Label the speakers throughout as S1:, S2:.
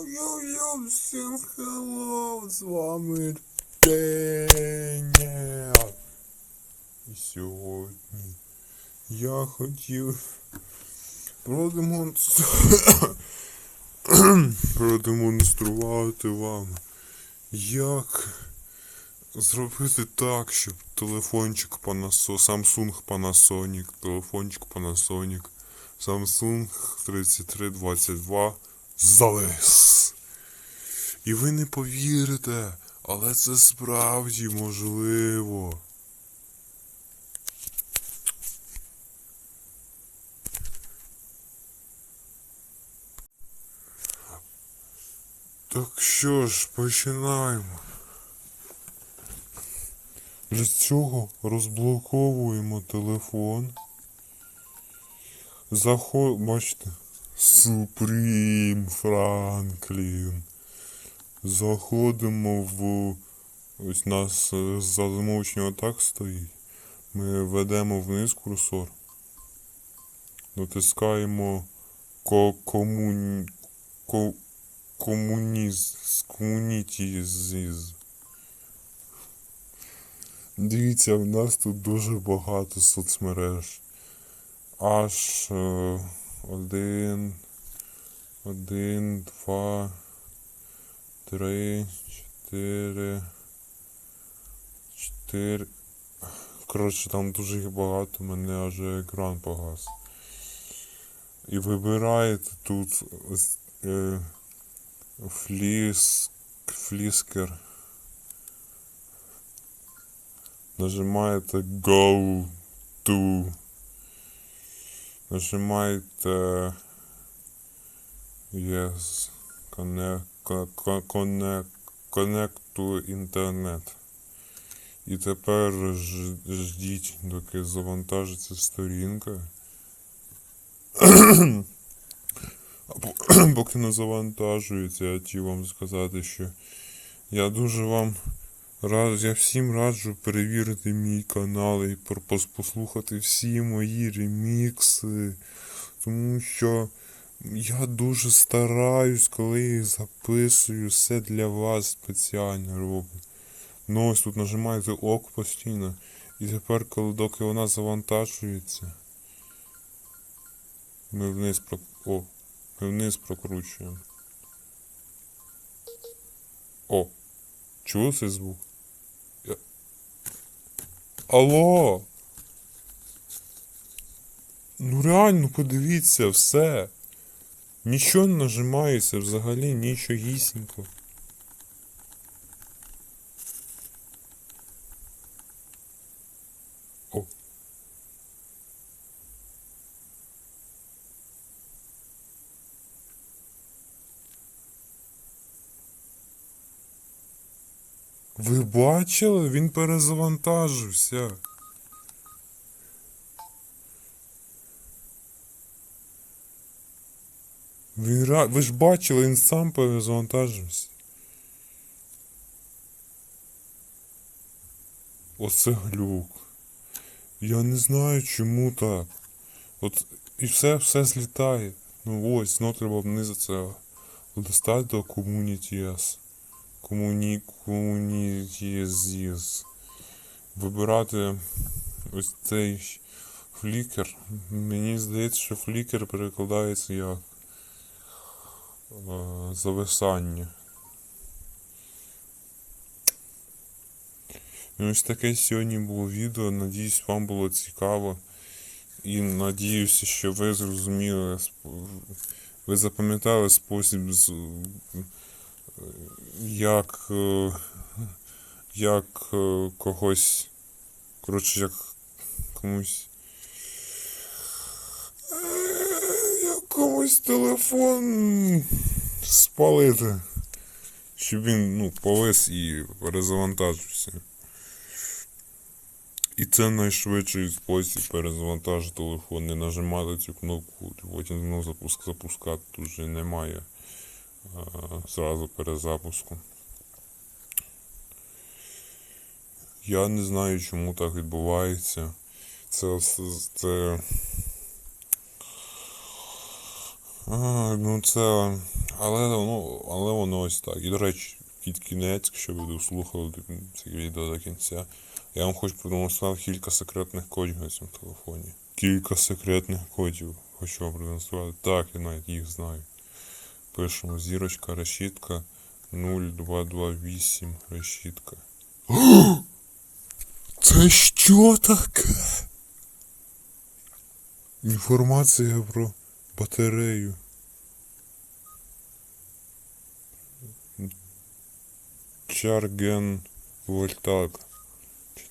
S1: Йо-йо-йо, всім хеллоу, з вами Деня. І сьогодні я хотів продемонструвати, продемонструвати вам, як зробити так, щоб телефончик Panasonic, Samsung Panasonic, телефончик Panasonic, Samsung 3322 завис. І ви не повірите, але це справді можливо. Так що ж, починаємо. Для цього розблоковуємо телефон. Заход... Бачите? Супрім Франклін. Заходимо в. Ось нас е, за замовчення так стоїть. Ми ведемо вниз курсор. Натискаємо ко комун... ко комуніз... комунітізіз. Дивіться, в нас тут дуже багато соцмереж. Аж е, один, один, два, три, чотири, чотири. Коротше, там дуже їх багато, мене аж екран погас. І вибираєте тут е, фліс, фліскер. Нажимаєте Go to. Нажимаєте Yes. Connect, connect, to Internet. І тепер ждіть, доки завантажиться сторінка. Поки не завантажується, я хотів вам сказати, що я дуже вам Раз, я всім раджу перевірити мій канал і послухати всі мої ремікси, тому що я дуже стараюсь, коли їх записую, все для вас спеціально роблю. Ну ось тут нажимаєте ок постійно. І тепер, коли доки вона завантажується, ми вниз про... О, ми вниз прокручуємо. О, чули цей звук? Алло. Ну реально подивіться все. Нічого не нажимається взагалі, нічогісінько. Ви бачили? Він перезавантажився. Він ра... Ви ж бачили, він сам перезавантажився. Оце глюк. Я не знаю, чому так. От і все, все злітає. Ну ось, знов треба вниз це достати до Community Комуні... Вибирати ось цей флікер. Мені здається, що флікер перекладається як е, зависання. І ось таке сьогодні було відео. Надіюсь, вам було цікаво. І надіюся, що ви зрозуміли, ви запам'ятали спосіб, з- як, е, як е, когось, коротше, як комусь. е, Як комусь телефон спалити. Щоб він ну, повис і перезавантажився. І це найшвидший спосіб перезавантажити телефон, не нажимати цю кнопку, потім знову запуск, запускати, тут вже немає зразу перезапуску. Я не знаю, чому так відбувається. Це, це, А, ну це. Але, ну, але воно ось так. І до речі, під кінець, якщо ви дослухали це відео до кінця, я вам хочу продемонструвати кілька секретних кодів на цьому телефоні. Кілька секретних кодів хочу вам продемонструвати. Так, я навіть їх знаю. Пишемо зірочка, решітка 0228 решітка. Це що таке? Інформація про батарею. Чарген Вольтак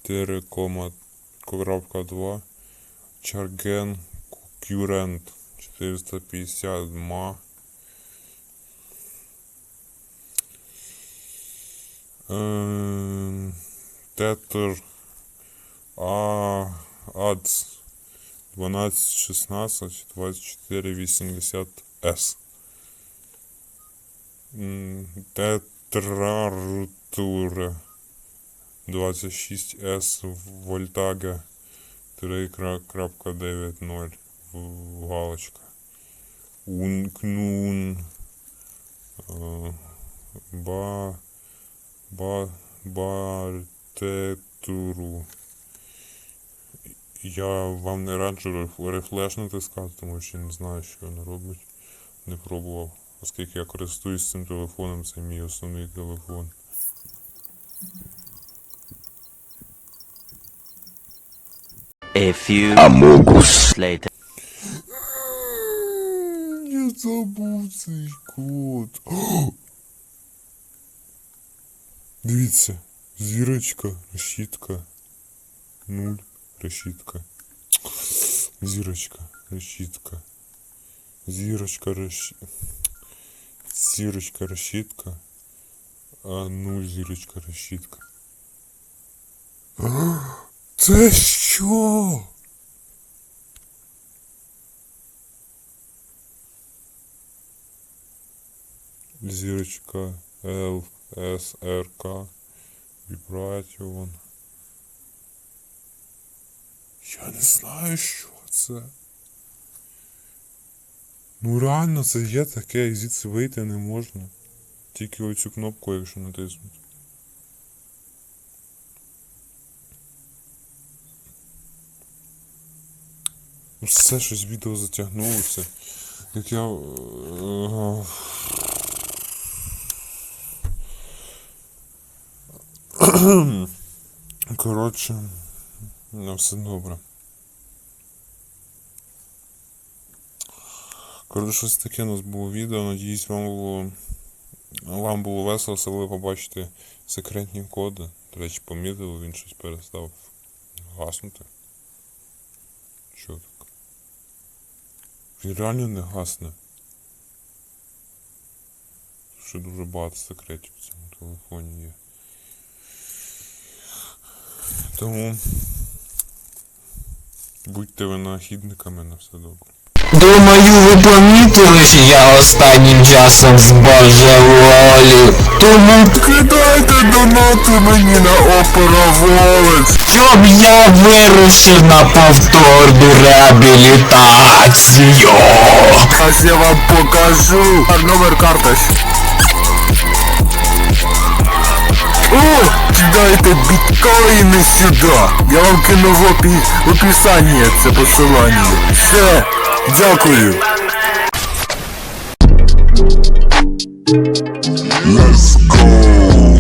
S1: 4,2 Чарген Кюрент 450 ма Тетер А АДС 1216 2480 С Тетрартуре 26С Вольтага 3.90 в- галочка. Ункнун Ба Ба Бартетуру. Я вам не раджу реф- рефлеш натискати, тому що не знаю, що воно робить. Не пробував. Оскільки я користуюсь цим телефоном, це мій основний телефон.
S2: A few Amogus later.
S1: Я забув цей код. Дивіться, зірочка, решітка. Нуль, решітка. Зірочка, решітка. Зірочка, решітка. Зірочка, решітка. А нуль зірочка, решітка. Це що? Зірочка Л С Р Вібратіон. Я не знаю, що це. Ну реально це є таке, і звідси вийти не можна. Тільки оцю кнопку, якщо натиснути. Ну, Все щось відео затягнулося. Як я. Коротше, ну все добре. Коротше, щось таке у нас було відео. Надіюсь, вам було. Вам було весело, все ви побачите секретні коди. До речі, помітили, він щось перестав гаснути. Що так? Він реально не гасне. Ще дуже багато секретів в цьому телефоні є. Тому будьте винахідниками на все добре.
S3: Думаю, ви помітили, що я останнім часом збожеволів. Тому кидайте донати мені на опероволець, щоб я вирушив на повторну реабілітацію. Зараз я вам покажу. Номер карточки. О, кидайте біткоїни сюди. Я вам кину в опі... описанні це посилання. Все, дякую. Let's